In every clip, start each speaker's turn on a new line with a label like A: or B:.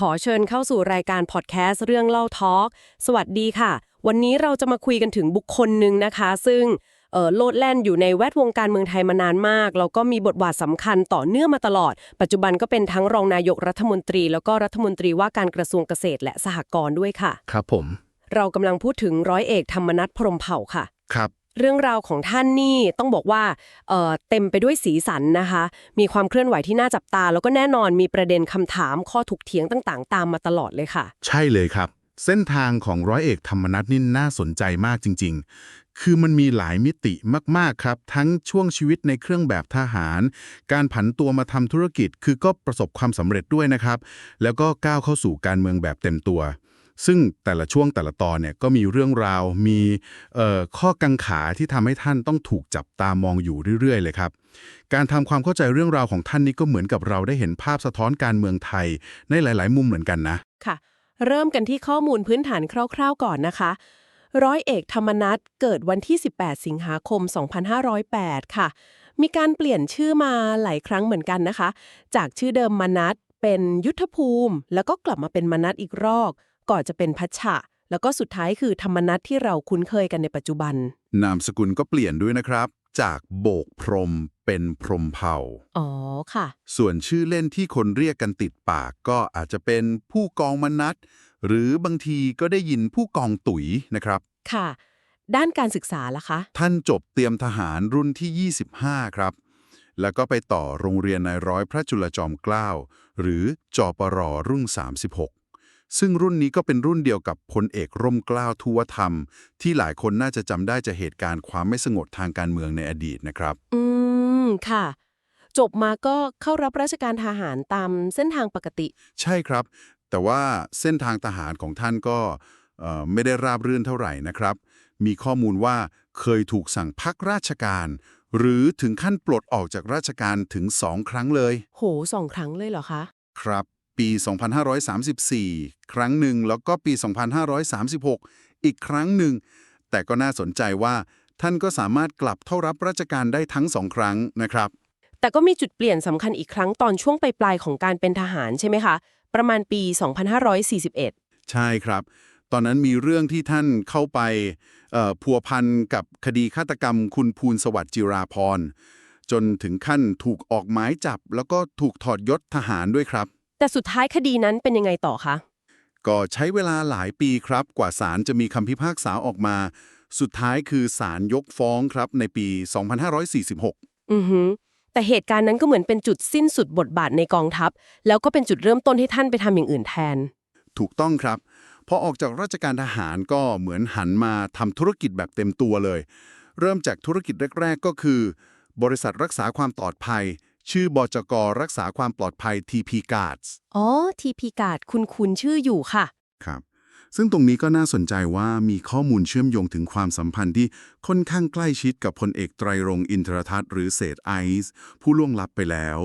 A: ขอเชิญเข้าสู่รายการพอดแคสต์เรื่องเล่าทอล์กสวัสดีค่ะ วันนี้เราจะมาคุยกันถึงบุคคลหนึ่งนะคะ ซึ่งเอ่อโลดแล่นอยู่ในแวดวงการเมืองไทยมานานมาก แล้วก็มีบทบาทสำคัญต่อเนื่องมาตลอด ปัจจุบันก็เป็นทั้งรองนายกรัฐมนตรี แล้วก็รัฐมนตรีว่าการกระทรวงเกษตรและสหกรณ์ด้วยค่ะ
B: ครับผม
A: เรากำลังพูดถึงร้อยเอกธรรมนัฐพรหมเผ่าค่ะ
B: ครับ
A: เรื่องราวของท่านนี่ต้องบอกว่าเเต็มไปด้วยสีสันนะคะ มีความเคลื่อนไหวที่น่าจับตา แล้วก็แน่นอนมีประเด็นคำถามข้อถกเถียงต่างๆ ตามมาตลอดเลยค่ะ
B: ใช่เลยครับ เส้นทางของร้อยเอกธรรมนัฐนี่น่าสนใจมากจริง ๆ คือมันมีหลายมิติมากๆครับ ทั้งช่วงชีวิตในเครื่องแบบทหาร การผันตัวมาทำธุรกิจ คือก็ประสบความสำเร็จด้วยนะครับ แล้วก็ก้าวเข้าสู่การเมืองแบบเต็มตัว ซึ่งแต่ละช่วงแต่ละตอนเนี่ยก็มีเรื่องราว มีข้อกังขาที่ทำให้ท่านต้องถูกจับตามองอยู่เรื่อยๆ เลยครับ การทำความเข้าใจเรื่องราวของท่านนี่ก็เหมือนกับเราได้เห็นภาพสะท้อนการเมืองไทยในหลาย ๆ มุมเหมือนกันนะ
A: ค่ะ เริ่มกันที่ข้อมูลพื้นฐานคร่าว ๆ ก่อนนะคะร้อยเอกธรรมนัฐเกิดวันที่ 18 สิงหาคม 2508 ค่ะ มีการเปลี่ยนชื่อมาหลายครั้งเหมือนกันนะคะ จากชื่อเดิมมนัฐเป็นยุทธภูมิ แล้วก็กลับมาเป็นมนัฐอีกรอบ ก่อนจะเป็นพัชชะ แล้วก็สุดท้ายคือธรรมนัฐที่เราคุ้นเคยกันในปัจจุบัน
B: นามสกุลก็เปลี่ยนด้วยนะครับ จากโบกพรมเป็นพรหมเผ่า
A: อ๋อค่ะ
B: ส่วนชื่อเล่นที่คนเรียกกันติดปากก็อาจจะเป็นผู้กองมนัสหรือบางทีก็ได้ยินผู้กองตุ๋ยนะครับ
A: ค่ะ ด้านการศึกษาล่ะคะ
B: ท่านจบเตรียมทหารรุ่นที่ 25 ครับ แล้วก็ไปต่อโรงเรียนนายร้อยพระจุลจอมเกล้าหรือจอปรรุ่น36 ซึ่งรุ่นนี้ก็เป็นรุ่นเดียวกับพลเอกร่มเกล้าทุวธรรม ที่หลายคนน่าจะจำได้จากเหตุการณ์ความไม่สงบทางการเมืองในอดีตนะครับ
A: อืม ค่ะ จบมาก็เข้ารับราชการทหารตามเส้นทางปกติ
B: ใช่ครับ แต่ว่าเส้นทางทหารของท่านก็เอ่อไม่ได้ราบรื่นเท่าไหร่นะครับ มีข้อมูลว่าเคยถูกสั่งพักราชการ หรือถึงขั้นปลดออกจากราชการถึงสองครั้งเลย
A: โหสองครั้งเลยเหรอคะ
B: ครับ ปี 2534 ครั้งหนึ่งแล้วก็ปี 2536 อีกครั้งหนึ่ง แต่ก็น่าสนใจว่าท่านก็สามารถกลับเข้ารับราชการได้ทั้งสองครั้งนะครับ
A: แต่ก็มีจุดเปลี่ยนสำคัญอีกครั้งตอนช่วงปลายๆของการเป็นทหารใช่ไหมคะ ประมาณปี 2541
B: ใช่ครับ ตอนนั้นมีเรื่องที่ท่านเข้าไปเอ่อพัวพันกับคดีฆาตกรรมคุณภูลสวัสดิ์จิราพรจนถึงขั้นถูกออกหมายจับ แล้วก็ถูกถอดยศทหารด้วยครับ
A: แต่สุดท้ายคดีนั้นเป็นยังไงต่อคะ
B: ก็ใช้เวลาหลายปีครับ กว่าศาลจะมีคำพิพากษาออกมา สุดท้ายคือศาลยกฟ้องครับในปี 2546
A: อือหือ แต่เหตุการณ์นั้นก็เหมือนเป็นจุดสิ้นสุดบทบาทในกองทัพ แล้วก็เป็นจุดเริ่มต้นให้ท่านไปทำอย่างอื่นแทน
B: ถูกต้องครับ พอออกจากราชการทหารก็เหมือนหันมาทำธุรกิจแบบเต็มตัวเลย เริ่มจากธุรกิจแรก ๆ ก็คือ บริษัทรักษาความปลอดภัย ชื่อบจกรักษาความปลอดภัย TP Guards
A: อ๋อทีพีการ์ดคุณคุณชื่ออยู่ค่ะ
B: ครับ ซึ่งตรงนี้ก็น่าสนใจว่ามีข้อมูลเชื่อมโยงถึงความสัมพันธ์ที่ค่อนข้างใกล้ชิดกับพลเอกไตรรงค์อินทรทัศน์หรือเศษไอซ์ผู้ล่วงลับไปแล้ว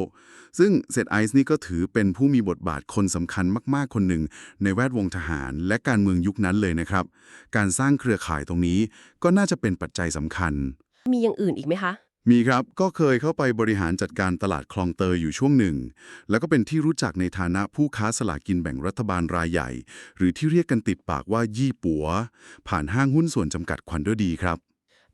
B: ซึ่งเศษไอซ์นี่ก็ถือเป็นผู้มีบทบาทคนสำคัญมากๆคนหนึ่ง ในแวดวงทหารและการเมืองยุคนั้นเลยนะครับ การสร้างเครือข่ายตรงนี้ก็น่าจะเป็นปัจจัยสำคัญ
A: มีอย่างอื่นอีกไหมคะ
B: มีครับก็เคยเข้าไปบริหารจัดการตลาดคลองเตยอยู่ช่วงหนึ่ง แล้วก็เป็นที่รู้จักในฐานะผู้ค้าสลากกินแบ่งรัฐบาลรายใหญ่ หรือที่เรียกกันติดปากว่ายี่ปัว ผ่านห้างหุ้นส่วนจำกัดควันเดอร์ดีครับ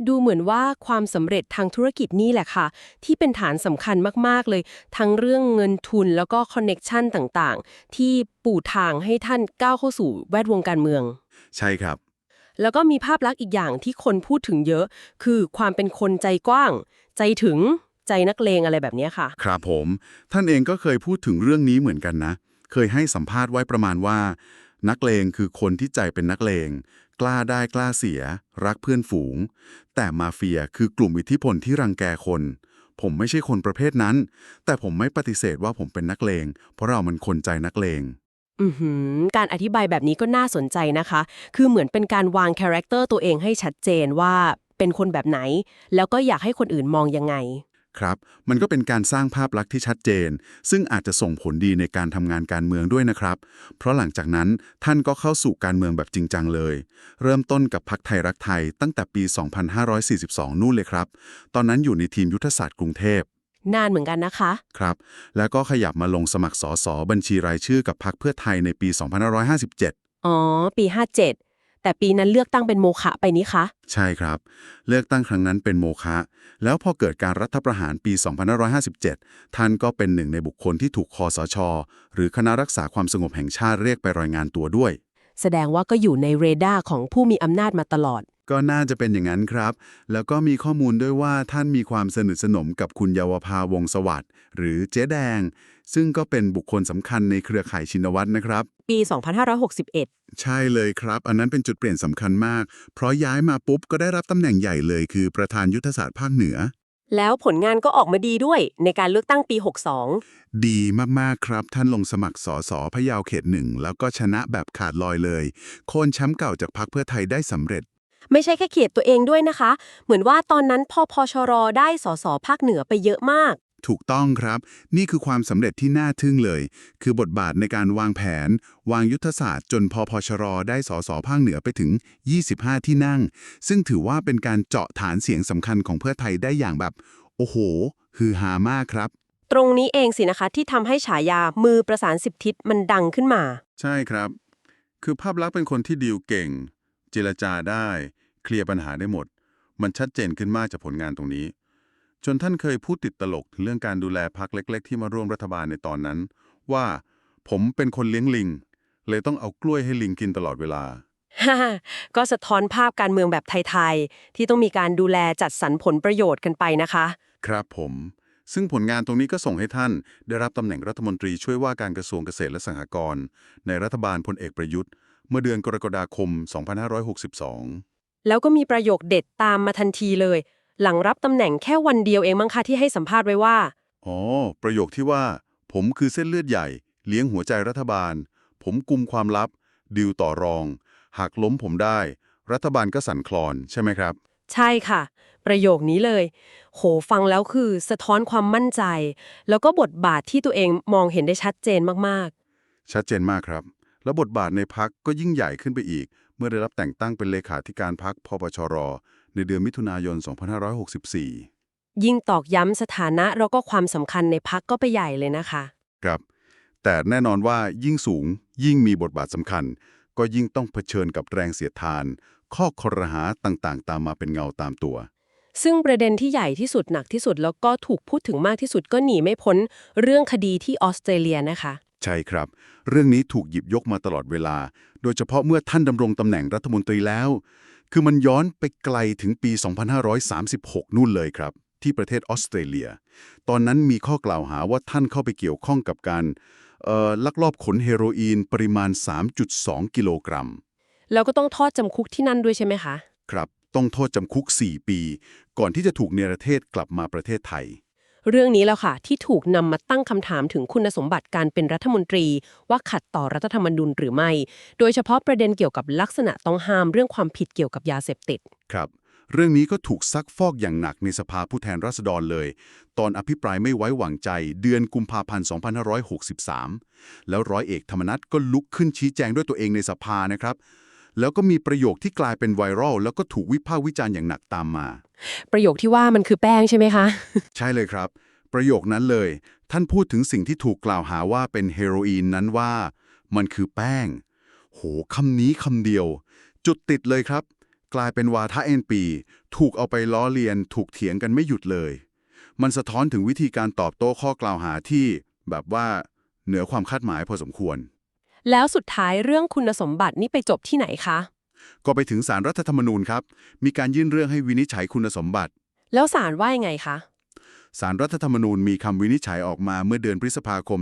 A: ดูเหมือนว่าความสำเร็จทางธุรกิจนี่แหละค่ะ ที่เป็นฐานสำคัญมาก ๆ เลย ทั้งเรื่องเงินทุนแล้วก็คอนเน็กชันต่างๆ ที่ปูทางให้ท่านก้าวเข้าสู่แวดวงการเมือง
B: ใช่ครับ
A: แล้วก็มีภาพลักษณ์อีกอย่างที่คนพูดถึงเยอะ คือความเป็นคนใจกว้าง ใจถึงใจนักเลงอะไรแบบเนี้ยค่ะ
B: ครับผม ท่านเองก็เคยพูดถึงเรื่องนี้เหมือนกันนะ เคยให้สัมภาษณ์ไว้ประมาณว่า นักเลงคือคนที่ใจเป็นนักเลง กล้าได้กล้าเสีย รักเพื่อนฝูง แต่มาเฟียคือกลุ่มอิทธิพลที่รังแกคน ผมไม่ใช่คนประเภทนั้น แต่ผมไม่ปฏิเสธว่าผมเป็นนักเลง เพราะเรามันคนใจนักเลง
A: อือหือการอธิบายแบบนี้ก็น่าสนใจนะคะ คือเหมือนเป็นการวางคาแรคเตอร์ตัวเองให้ชัดเจนว่า เป็นคนแบบไหน แล้วก็อยากให้คนอื่นมองยังไง
B: ครับ มันก็เป็นการสร้างภาพลักษณ์ที่ชัดเจน ซึ่งอาจจะส่งผลดีในการทำงานการเมืองด้วยนะครับ เพราะหลังจากนั้นท่านก็เข้าสู่การเมืองแบบจริงจังเลย เริ่มต้นกับพักไทยรักไทยตั้งแต่ปี 2542 นู่นเลยครับ ตอนนั้นอยู่ในทีมยุทธศาสตร์กรุงเทพ
A: นานเหมือนกันนะคะ
B: ครับ แล้วก็ขยับมาลงสมัครสสบัญชีรายชื่อกับพรรคเพื่อไทยในปี 2557
A: อ๋อ ปี 57 แต่ปีนั้นเลือกตั้งเป็นโมฆะไปนี้คะ
B: ใช่ครับ เลือกตั้งครั้งนั้นเป็นโมฆะแล้วพอเกิดการรัฐประหารปี 2557 ท่านก็เป็นหนึ่งในบุคคลที่ถูกคอสช หรือคณะรักษาความสงบแห่งชาติเรียกไปรายงานตัวด้วย
A: แสดงว่าก็อยู่ในเรดาร์ของผู้มีอำนาจมาตลอด
B: ก็น่าจะเป็นอย่างนั้นครับ แล้วก็มีข้อมูลด้วยว่าท่านมีความสนิทสนมกับคุณเยาวภาวงศ์สวัสดิ์หรือเจ๊แดง ซึ่งก็เป็นบุคคลสำคัญในเครือข่ายชินวัตรนะครับ
A: ปี 2561
B: ใช่เลยครับ อันนั้นเป็นจุดเปลี่ยนสำคัญมาก เพราะย้ายมาปุ๊บก็ได้รับตำแหน่งใหญ่เลยคือประธานยุทธศาสตร์ภาคเหนือ
A: แล้วผลงานก็ออกมาดีด้วยในการเลือกตั้งปี 62
B: ดีมากๆครับ ท่านลงสมัครสอสอพะเยาเขตหนึ่งแล้วก็ชนะแบบขาดลอยเลย โค่นแชมป์เก่าจากพรรคเพื่อไทยได้สำเร็จ
A: ไม่ใช่แค่เขตตัวเองด้วยนะคะ เหมือนว่าตอนนั้นพอพชรได้สสภาคเหนือไปเยอะมาก
B: ถูกต้องครับ นี่คือความสำเร็จที่น่าทึ่งเลย คือบทบาทในการวางแผน วางยุทธศาสตร์จนพอพชรได้สสภาคเหนือไปถึง 25 ที่นั่ง ซึ่งถือว่าเป็นการเจาะฐานเสียงสำคัญของเพื่อไทยได้อย่างแบบ โอ้โห ฮือฮามากครับ
A: ตรงนี้เองสินะคะที่ทำให้ฉายามือประสานสิบทิศมันดังขึ้นมา
B: ใช่ครับ คือภาพลักษณ์เป็นคนที่ดีลเก่ง เจรจาได้ เคลียร์ปัญหาได้หมด มันชัดเจนขึ้นมากจากผลงานตรงนี้ จนท่านเคยพูดติดตลกถึงเรื่องการดูแลพักเล็ก ๆ ที่มาร่วมรัฐบาลในตอนนั้น ว่าผมเป็นคนเลี้ยงลิง เลยต้องเอากล้วยให้ลิงกินตลอดเวลา
A: ฮ่าก็สะท้อนภาพการเมืองแบบไทยๆที่ต้องมีการดูแลจัดสรรผลประโยชน์กันไปนะคะ
B: ครับผม ซึ่งผลงานตรงนี้ก็ส่งให้ท่านได้รับตำแหน่งรัฐมนตรีช่วยว่าการกระทรวงเกษตรและสหกรณ์ในรัฐบาลพลเอกประยุทธ์ เมื่อเดือนกรกฎาคม 2562
A: แล้วก็มีประโยคเด็ดตามมาทันทีเลย หลังรับตำแหน่งแค่วันเดียวเองมั้งคะที่ให้สัมภาษณ์ไว้ว่า
B: อ๋อ ประโยคที่ว่า ผมคือเส้นเลือดใหญ่ เลี้ยงหัวใจรัฐบาล ผมกุมความลับ ดิวต่อรอง หากล้มผมได้ รัฐบาลก็สั่นคลอนใช่ไหมครับ
A: ใช่ค่ะ ประโยคนี้เลย โหฟังแล้วคือสะท้อนความมั่นใจ แล้วก็บทบาทที่ตัวเองมองเห็นได้ชัดเจนมาก
B: ชัดเจนมากครับ แล้วบทบาทในพักก็ยิ่งใหญ่ขึ้นไปอีกเมื่อได้รับแต่งตั้งเป็นเลขาธิการพักพปชร ในเดือนมิถุนายน 2564
A: ๆยิ่งตอกย้ำสถานะแล้วก็ความสำคัญในพักก็ไปใหญ่เลยนะคะ
B: ครับ แต่แน่นอนว่ายิ่งสูงยิ่งมีบทบาทสำคัญ ก็ยิ่งต้องเผชิญกับแรงเสียดทาน ข้อคอรหาต่างๆ ตามมาเป็นเงาตามตัว
A: ซึ่งประเด็นที่ใหญ่ที่สุดหนักที่สุดแล้วก็ถูกพูดถึงมากที่สุดก็หนีไม่พ้นเรื่องคดีที่ออสเตรเลียนะคะ
B: ใช่ครับ เรื่องนี้ถูกหยิบยกมาตลอดเวลา โดยเฉพาะเมื่อท่านดำรงตำแหน่งรัฐมนตรีแล้ว คือมันย้อนไปไกลถึงปี 2536 นู่นเลยครับ ที่ประเทศออสเตรเลีย ตอนนั้นมีข้อกล่าวหาว่าท่านเข้าไปเกี่ยวข้องกับการเอ่อลักลอบขนเฮโรอีนปริมาณ 3.2 กิโลกรัม
A: แล้วก็ต้องโทษจำคุกที่นั่นด้วยใช่ไหมคะ
B: ครับ ต้องโทษจำคุก 4 ปี ก่อนที่จะถูกเนรเทศกลับมาประเทศไทย
A: เรื่องนี้แล้วค่ะ ที่ถูกนำมาตั้งคำถามถึงคุณสมบัติการเป็นรัฐมนตรี ว่าขัดต่อรัฐธรรมนูญหรือไม่ โดยเฉพาะประเด็นเกี่ยวกับลักษณะต้องห้ามเรื่องความผิดเกี่ยวกับยาเสพติด
B: ครับ เรื่องนี้ก็ถูกซักฟอกอย่างหนักในสภาผู้แทนราษฎรเลย ตอนอภิปรายไม่ไว้วางใจ เดือนกุมภาพันธ์ 2563 แล้วร้อยเอกธรรมนัฐก็ลุกขึ้นชี้แจงด้วยตัวเองในสภานะครับ แล้วก็มีประโยคที่กลายเป็นไวรัลแล้วก็ถูกวิพากษ์วิจารณ์อย่างหนักตามมา
A: ประโยคที่ว่ามันคือแป้งใช่ไหมคะ
B: ใช่เลยครับ ประโยคนั้นเลย ท่านพูดถึงสิ่งที่ถูกกล่าวหาว่าเป็นเฮโรอีนนั้นว่า มันคือแป้ง โหคำนี้คำเดียว จุดติดเลยครับ กลายเป็นวาทะเอ็นปี ถูกเอาไปล้อเลียน ถูกเถียงกันไม่หยุดเลย มันสะท้อนถึงวิธีการตอบโต้ข้อกล่าวหาที่ แบบว่า เหนือความคาดหมายพอสมควร
A: แล้วสุดท้ายเรื่องคุณสมบัตินี่ไปจบที่ไหนคะ
B: ก็ไปถึงสารรัฐธรรมนูญครับ มีการยื่นเรื่องให้วินิจฉัยคุณสมบัติ
A: แล้วศาลว่ายังไงคะ
B: สารรัฐธรรมนูญมีคำวินิจฉัยออกมาเมื่อเดือนพฤษภาคม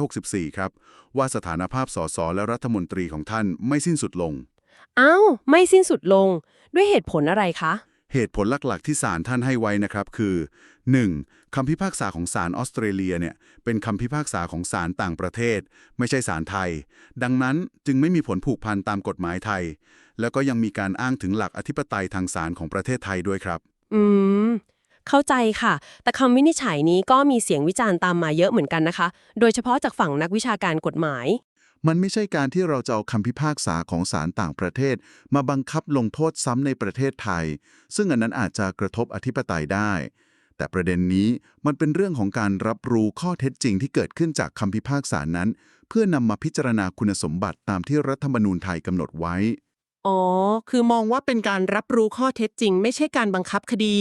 B: 2564 ครับ ว่าสถานภาพสสและรัฐมนตรีของท่านไม่สิ้นสุดลง
A: อ้าว ไม่สิ้นสุดลง ด้วยเหตุผลอะไรคะ
B: เหตุผลหลักๆ ที่ศาลท่านให้ไว้นะครับคือ 1. คำพิพากษาของศาลออสเตรเลียเนี่ยเป็นคำพิพากษาของศาลต่างประเทศ ไม่ใช่ศาลไทย ดังนั้นจึงไม่มีผลผูกพันตามกฎหมายไทย แล้วก็ยังมีการอ้างถึงหลักอธิปไตยทางศาลของประเทศไทยด้วยครับ
A: อืมเข้าใจค่ะ แต่คำวินิจฉัยนี้ก็มีเสียงวิจารณ์ตามมาเยอะเหมือนกันนะคะ โดยเฉพาะจากฝั่งนักวิชาการกฎหมาย
B: มันไม่ใช่การที่เราจะเอาคำพิพากษาของศาลต่างประเทศ มาบังคับลงโทษซ้ำในประเทศไทย ซึ่งอันนั้นอาจจะกระทบอธิปไตยได้ แต่ประเด็นนี้มันเป็นเรื่องของการรับรู้ข้อเท็จจริงที่เกิดขึ้นจากคำพิพากษานั้น เพื่อนำมาพิจารณาคุณสมบัติตามที่รัฐธรรมนูญไทยกำหนดไว้
A: อ๋อ คือมองว่าเป็นการรับรู้ข้อเท็จจริง ไม่ใช่การบังคับคดี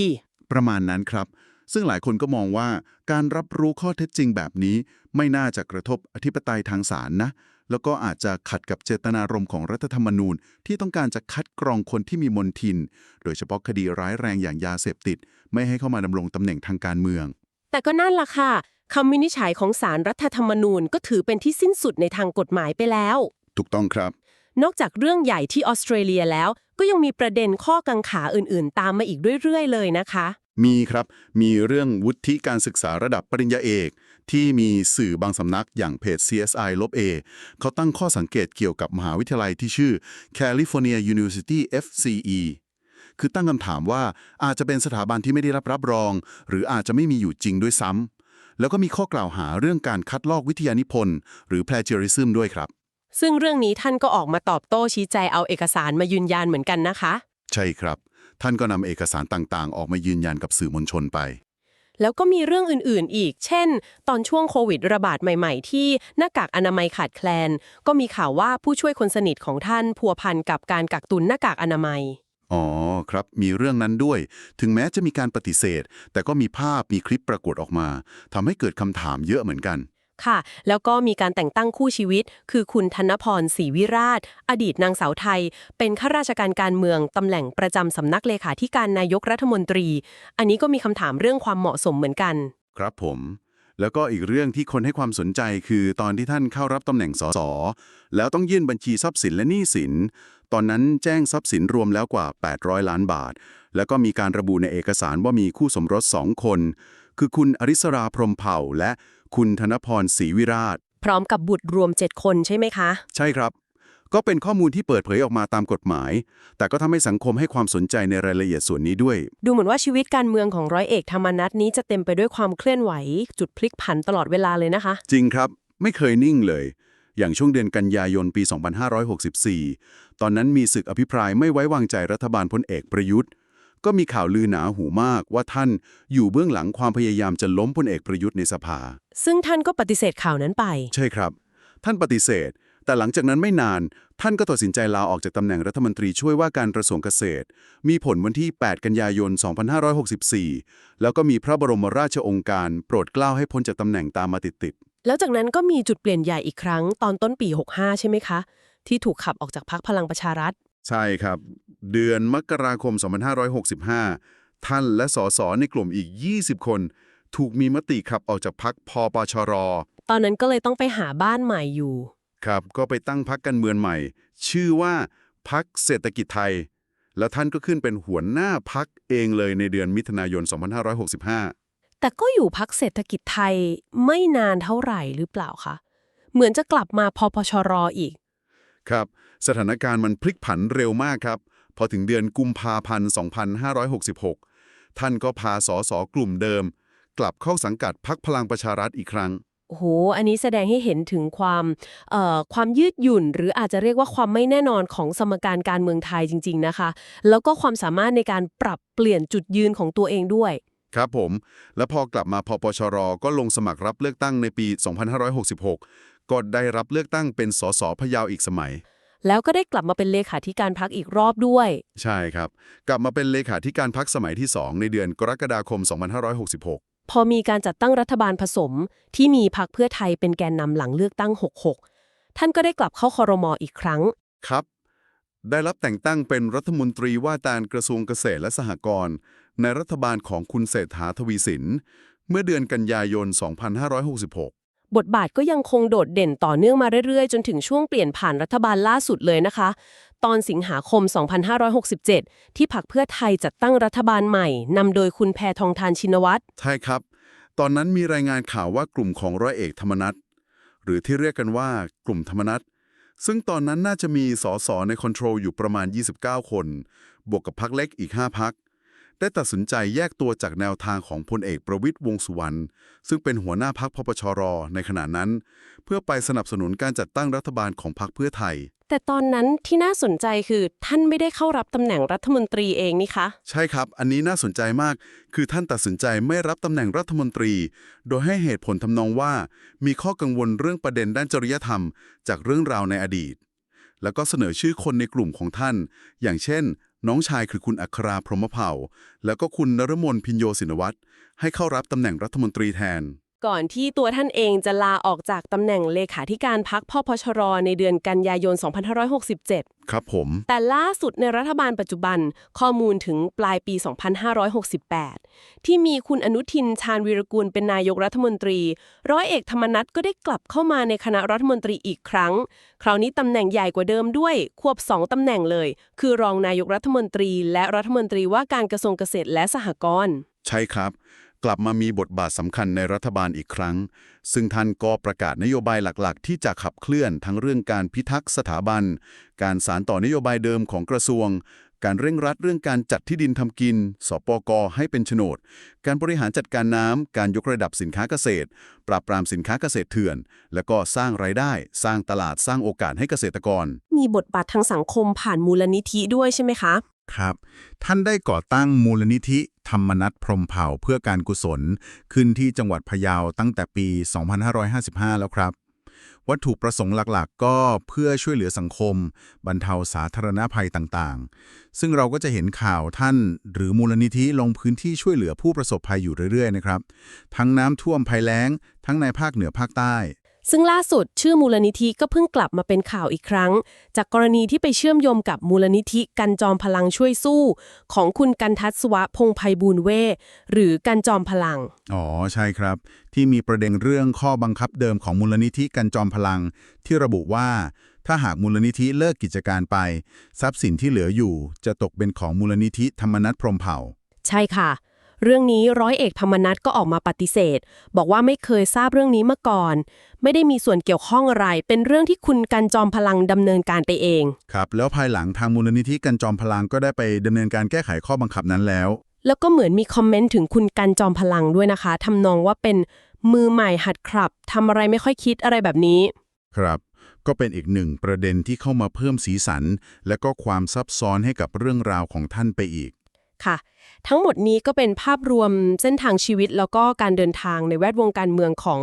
B: ประมาณนั้นครับซึ่งหลายคนก็มองว่าการรับรู้ข้อเท็จจริงแบบนี้ ไม่น่าจะกระทบอธิปไตยทางศาลนะ แล้วก็อาจจะขัดกับเจตนารมณ์ของรัฐธรรมนูญ ที่ต้องการจะคัดกรองคนที่มีมนทิน โดยเฉพาะคดีร้ายแรงอย่างยาเสพติด ไม่ให้เข้ามาดำรงตำแหน่งทางการเมือง
A: แต่ก็นั่นล่ะค่ะคำวินิจฉัยของศาลรัฐธรรมนูญก็ถือเป็นที่สิ้นสุดในทางกฎหมายไปแล้ว
B: ถูกต้องครับ
A: นอกจากเรื่องใหญ่ที่ออสเตรเลียแล้ว ก็ยังมีประเด็นข้อกังขาอื่น ๆ ตามมาอีกเรื่อย ๆ เลยนะคะ
B: มีครับ มีเรื่องวุฒิการศึกษาระดับปริญญาเอก ที่มีสื่อบางสำนักอย่างเพจ CSI ลบ A เขาตั้งข้อสังเกตเกี่ยวกับมหาวิทยาลัยที่ชื่อ California University FCE คือตั้งคำถามว่าอาจจะเป็นสถาบันที่ไม่ได้รับรับรอง หรืออาจจะไม่มีอยู่จริงด้วยซ้ำแล้วก็มีข้อกล่าวหาเรื่องการคัดลอกวิทยานิพนธ์หรือ plagiarism ด้วยครับ
A: ซึ่งเรื่องนี้ท่านก็ออกมาตอบโต้ชี้แจงเอาเอกสารมายืนยันเหมือนกันนะคะ
B: ใช่ครับ ท่านก็นำเอกสารต่างๆ ออกมายืนยันกับสื่อมวลชนไป
A: แล้วก็มีเรื่องอื่นๆ อีก เช่น ตอนช่วงโควิดระบาดใหม่ๆ ที่หน้ากากอนามัยขาดแคลน ก็มีข่าวว่าผู้ช่วยคนสนิทของท่านพัวพันกับการกักตุนหน้ากากอนามัย
B: อ๋อครับ มีเรื่องนั้นด้วย ถึงแม้จะมีการปฏิเสธ แต่ก็มีภาพมีคลิปปรากฏออกมาทำให้เกิดคำถามเยอะเหมือนกัน
A: ค่ะ แล้วก็มีการแต่งตั้งคู่ชีวิต คือคุณธนพรศรีวิราช อดีตนางสาวไทย เป็นข้าราชการการเมืองตำแหน่งประจำสำนักเลขาธิการนายกรัฐมนตรี อันนี้ก็มีคำถามเรื่องความเหมาะสมเหมือนกัน
B: ครับผม แล้วก็อีกเรื่องที่คนให้ความสนใจคือตอนที่ท่านเข้ารับตำแหน่งสสแล้วต้องยื่นบัญชีทรัพย์สินและหนี้สิน ตอนนั้นแจ้งทรัพย์สินรวมแล้วกว่า 800 ล้านบาท แล้วก็มีการระบุในเอกสารว่ามีคู่สมรสสองคน คือคุณอริสราพรมเผ่าและ คุณธนพรศรีวิราช
A: พร้อมกับบุตรรวม 7 คนใช่ไหมคะ
B: ใช่ครับ ก็เป็นข้อมูลที่เปิดเผยออกมาตามกฎหมาย แต่ก็ทำให้สังคมให้ความสนใจในรายละเอียดส่วนนี้ด้วย
A: ดูเหมือนว่าชีวิตการเมืองของร้อยเอกธรรมนัฐนี้จะเต็มไปด้วยความเคลื่อนไหว จุดพลิกผันตลอดเวลาเลยนะคะ
B: จริงครับ ไม่เคยนิ่งเลย อย่างช่วงเดือนกันยายนปี 2564 ตอนนั้นมีศึกอภิปรายไม่ไว้วางใจรัฐบาลพลเอกประยุทธ์ ก็มีข่าวลือหนาหูมากว่าท่านอยู่เบื้องหลังความพยายามจะล้มพลเอกประยุทธ์ในสภา
A: ซึ่งท่านก็ปฏิเสธข่าวนั้นไป
B: ใช่ครับ ท่านปฏิเสธ แต่หลังจากนั้นไม่นาน ท่านก็ตัดสินใจลาออกจากตำแหน่งรัฐมนตรีช่วยว่าการกระทรวงเกษตร มีผลวันที่ 8 กันยายน 2564 แล้วก็มีพระบรมราชโองการ โปรดเกล้าให้พ้นจากตำแหน่งตามมาติด
A: แล้วจากนั้นก็มีจุดเปลี่ยนใหญ่อีกครั้งตอนต้นปี 65 ใช่ไหมคะ ที่ถูกขับออกจากพรรคพลังประชารัฐ
B: ๆใช่ครับ เดือนมกราคม 2565 ท่านและสสในกลุ่มอีก 20 คน ถูกมีมติขับออกจากพรรคพปชร
A: ตอนนั้นก็เลยต้องไปหาบ้านใหม่อยู่
B: ครับก็ไปตั้งพรรคการเมืองใหม่ ชื่อว่าพรรคเศรษฐกิจไทย แล้วท่านก็ขึ้นเป็นหัวหน้าพรรคเองเลยในเดือนมิถุนายน 2565
A: แต่ก็อยู่พักเศรษฐกิจไทยไม่นานเท่าไหร่หรือเปล่าคะเหมือนจะกลับมาพปชรอีก
B: ครับ สถานการณ์มันพลิกผันเร็วมากครับ พอถึงเดือนกุมภาพันธ์ 2566 ท่านก็พาสสกลุ่มเดิม กลับเข้าสังกัดพรรคพลังประชารัฐอีกครั้ง
A: โอ้โห อันนี้แสดงให้เห็นถึงความเอ่อความยืดหยุ่น หรืออาจจะเรียกว่าความไม่แน่นอนของสมการการเมืองไทยจริง ๆ นะคะ แล้วก็ความสามารถในการปรับเปลี่ยนจุดยืนของตัวเองด้วย
B: ครับผม แล้วพอกลับมาพปชร ก็ลงสมัครรับเลือกตั้งในปี 2566 ก็ได้รับเลือกตั้งเป็นสสพะเยาอีกสมัย
A: แล้วก็ได้กลับมาเป็นเลขาธิการพักอีกรอบด้วย
B: ใช่ครับ กลับมาเป็นเลขาธิการพักสมัยที่ 2 ในเดือนกรกฎาคม 2566
A: พอมีการจัดตั้งรัฐบาลผสมที่มีพักเพื่อไทยเป็นแกนนำหลังเลือกตั้ง 66 ท่านก็ได้กลับเข้าคอรมออีกครั้ง
B: ครับ ได้รับแต่งตั้งเป็นรัฐมนตรีว่าการกระทรวงเกษตรและสหกรณ์ในรัฐบาลของคุณเศรษฐาทวีสิน เมื่อเดือนกันยายน 2566
A: บทบาทก็ยังคงโดดเด่นต่อเนื่องมาเรื่อยๆ จนถึงช่วงเปลี่ยนผ่านรัฐบาลล่าสุดเลยนะคะ ตอนสิงหาคม 2567 ที่พรรคเพื่อไทยจัดตั้งรัฐบาลใหม่นำโดยคุณแพทองทานชินวัตร
B: ใช่ครับ ตอนนั้นมีรายงานข่าวว่ากลุ่มของร้อยเอกธรรมนัฐหรือที่เรียกกันว่ากลุ่มธรรมนัฐซึ่งตอนนั้นน่าจะมีสสในคอนโทรลอยู่ประมาณ 29 คน บวกกับพักเล็กอีก 5 พัก ได้ตัดสินใจแยกตัวจากแนวทางของพลเอกประวิตยวงษ์สุวรรณซึ่งเป็นหัวหน้าพักพปชร ในขณะนั้น เพื่อไปสนับสนุนการจัดตั้งรัฐบาลของพรรคเพื่อไทย
A: แต่ตอนนั้นที่น่าสนใจคือท่านไม่ได้เข้ารับตำแหน่งรัฐมนตรีเองนี่คะ
B: ใช่ครับ อันนี้น่าสนใจมาก คือท่านตัดสินใจไม่รับตำแหน่งรัฐมนตรี โดยให้เหตุผลทำนองว่า มีข้อกังวลเรื่องประเด็นด้านจริยธรรม จากเรื่องราวในอดีต แล้วก็เสนอชื่อคนในกลุ่มของท่าน อย่างเช่น น้องชายคือคุณอัคราพรหมเผ่า แล้วก็คุณนรมนพินโยสินวัตรให้เข้ารับตำแหน่งรัฐมนตรีแทน
A: ก่อนที่ตัวท่านเองจะลาออกจากตำแหน่งเลขาธิการพักพพชรในเดือนกันยายน 2567
B: ครับผม
A: แต่ล่าสุดในรัฐบาลปัจจุบันข้อมูลถึงปลายปี 2568 ที่มีคุณอนุทินชาญวีรกูลเป็นนายกรัฐมนตรี ร้อยเอกธรรมนัฐก็ได้กลับเข้ามาในคณะรัฐมนตรีอีกครั้ง คราวนี้ตำแหน่งใหญ่กว่าเดิมด้วย ควบ 2ตำแหน่งเลย คือรองนายกรัฐมนตรี และรัฐมนตรีว่าการกระทรวงเกษตรและสหกรณ์
B: ใช่ครับ กลับมามีบทบาทสำคัญในรัฐบาลอีกครั้ง ซึ่งท่านก็ประกาศนโยบายหลักๆ ที่จะขับเคลื่อนทั้งเรื่องการพิทักษ์สถาบัน การสารต่อนโยบายเดิมของกระทรวง การเร่งรัดเรื่องการจัดที่ดินทำกิน สปกให้เป็นโฉนด การบริหารจัดการน้ำ การยกระดับสินค้าเกษตร ปราบปรามสินค้าเกษตรเถื่อน แล้วก็สร้างรายได้ สร้างตลาด สร้างโอกาสให้เกษตรกร
A: มีบทบาททางสังคมผ่านมูลนิธิด้วยใช่ไหมคะ
C: ครับ ท่านได้ก่อตั้งมูลนิธิธรรมนัตพรมเผ่าเพื่อการกุศล ขึ้นที่จังหวัดพะเยาตั้งแต่ปี 2555 แล้วครับ วัตถุประสงค์หลักๆ ก็เพื่อช่วยเหลือสังคม บรรเทาสาธารณภัยต่างๆ ซึ่งเราก็จะเห็นข่าวท่านหรือมูลนิธิลงพื้นที่ช่วยเหลือผู้ประสบภัยอยู่เรื่อยๆนะครับ ทั้งน้ำท่วมภัยแล้ง ทั้งในภาคเหนือภาคใต้
A: ซึ่งล่าสุดชื่อมูลนิธิก็เพิ่งกลับมาเป็นข่าวอีกครั้ง จากกรณีที่ไปเชื่อมโยงกับมูลนิธิกันจอมพลังช่วยสู้ ของคุณกันทัศวะพงษ์ไพบูลย์เวทหรือกันจอมพลัง
C: อ๋อใช่ครับ ที่มีประเด็นเรื่องข้อบังคับเดิมของมูลนิธิกันจอมพลัง ที่ระบุว่า ถ้าหากมูลนิธิเลิกกิจการไป ทรัพย์สินที่เหลืออยู่ จะตกเป็นของมูลนิธิธรรมนัตพรหมเผ่า
A: ใช่ค่ะ เรื่องนี้ร้อยเอกธรรมนัฐก็ออกมาปฏิเสธ บอกว่าไม่เคยทราบเรื่องนี้มาก่อน ไม่ได้มีส่วนเกี่ยวข้องอะไร เป็นเรื่องที่คุณกันจอมพลังดำเนินการไปเอง
C: ครับ แล้วภายหลังทางมูลนิธิกันจอมพลังก็ได้ไปดำเนินการแก้ไขข้อบังคับนั้นแล้ว
A: แล้วก็เหมือนมีคอมเมนต์ถึงคุณกันจอมพลังด้วยนะคะทำนองว่าเป็นมือใหม่หัดขับทำอะไรไม่ค่อยคิดอะไรแบบนี้
C: ครับก็เป็นอีกหนึ่งประเด็นที่เข้ามาเพิ่มสีสัน และก็ความซับซ้อนให้กับเรื่องราวของท่านไปอีก
A: ค่ะ ทั้งหมดนี้ก็เป็นภาพรวมเส้นทางชีวิตแล้วก็การเดินทางในแวดวงการเมืองของ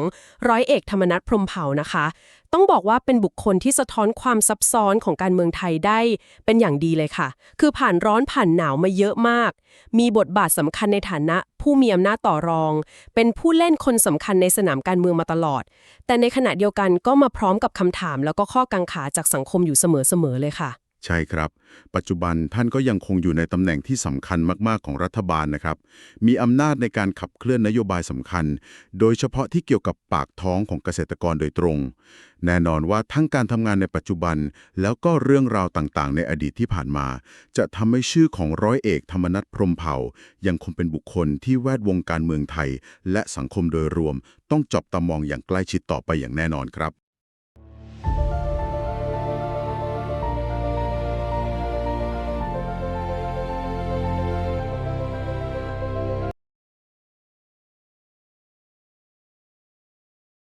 A: ร้อยเอกธรรมนัฐพรมเผ่านะคะ ต้องบอกว่าเป็นบุคคลที่สะท้อนความซับซ้อนของการเมืองไทยได้เป็นอย่างดีเลยค่ะ คือผ่านร้อนผ่านหนาวมาเยอะมาก มีบทบาทสำคัญในฐานะผู้มีอำนาจต่อรอง เป็นผู้เล่นคนสำคัญในสนามการเมืองมาตลอด แต่ในขณะเดียวกันก็มาพร้อมกับคำถาม แล้วก็ข้อกังขาจากสังคมอยู่เสมอๆเลยค่ะ
B: ใช่ครับ ปัจจุบันท่านก็ยังคงอยู่ในตำแหน่งที่สำคัญมากๆของรัฐบาลนะครับ มีอำนาจในการขับเคลื่อนนโยบายสำคัญ โดยเฉพาะที่เกี่ยวกับปากท้องของเกษตรกรโดยตรง แน่นอนว่าทั้งการทำงานในปัจจุบัน แล้วก็เรื่องราวต่างๆ ในอดีตที่ผ่านมา จะทำให้ชื่อของร้อยเอกธรรมนัฐพรมเผ่า ยังคงเป็นบุคคลที่แวดวงการเมืองไทย และสังคมโดยรวม ต้องจับตามองอย่างใกล้ชิดต่อไปอย่างแน่นอนครับ